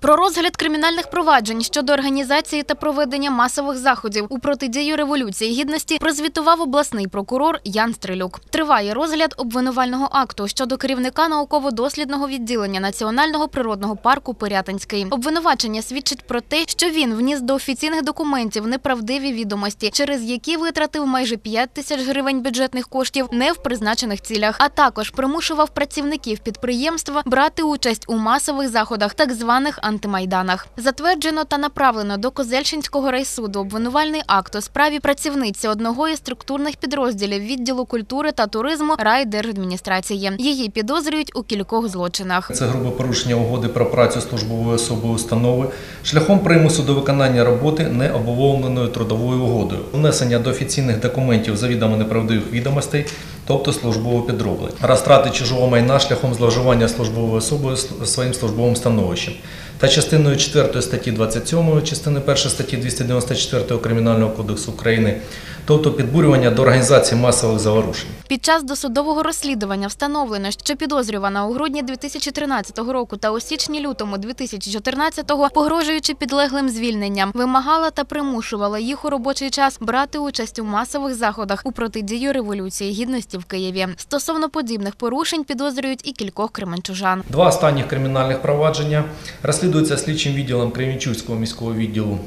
Про розгляд кримінальних проваджень щодо організації та проведення масових заходів у протидію революції гідності прозвітував обласний прокурор Ян Стрелюк. Триває розгляд обвинувального акту щодо керівника науково-дослідного відділення Національного природного парку Пирятинський. Обвинувачення свідчить про те, що він вніс до офіційних документів неправдиві відомості, через які витратив майже 5 тисяч гривень бюджетних коштів не в призначених цілях, а також примушував працівників підприємства брати участь у масових заходах, так званих антимайданах. Затверджено та направлено до Козельщинського райсуду обвинувальний акт у справі працівниці одного із структурних підрозділів відділу культури та туризму райдержадміністрації. Її підозрюють у кількох злочинах. Це грубе порушення угоди про працю службової особи установи шляхом примусу до виконання роботи не обумовленою трудовою угодою, внесення до офіційних документів завідомо неправдивих відомостей, тобто службове підроблення, розтрати чужого майна шляхом зловживання службовою особою своїм службовим становищем та частиною 4 статті 27, частини 1 статті 294 Кримінального кодексу України, тобто підбурювання до організації масових заворушень. Під час досудового розслідування встановлено, що підозрювана у грудні 2013 року та у січні-лютому 2014-го, погрожуючи підлеглим звільненням, вимагала та примушувала їх у робочий час брати участь у масових заходах у протидію революції гідності в Києві. Стосовно подібних порушень підозрюють і кількох кременчужан. Два останніх кримінальних провадження розслідуються слідчим відділом Кременчуцького міського відділу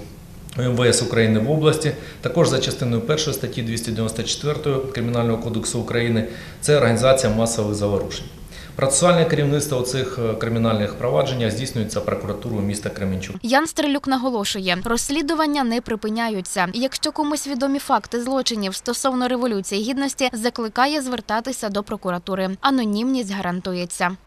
МВС України в області, також за частиною 1 статті 294 Кримінального кодексу України. Це організація масових заворушень. Процесуальне керівництво цих е, кримінальних провадженнях здійснюється прокуратурою міста Кременчук. Ян Стрелюк наголошує, розслідування не припиняються. Якщо комусь відомі факти злочинів стосовно революції гідності, закликає звертатися до прокуратури. Анонімність гарантується.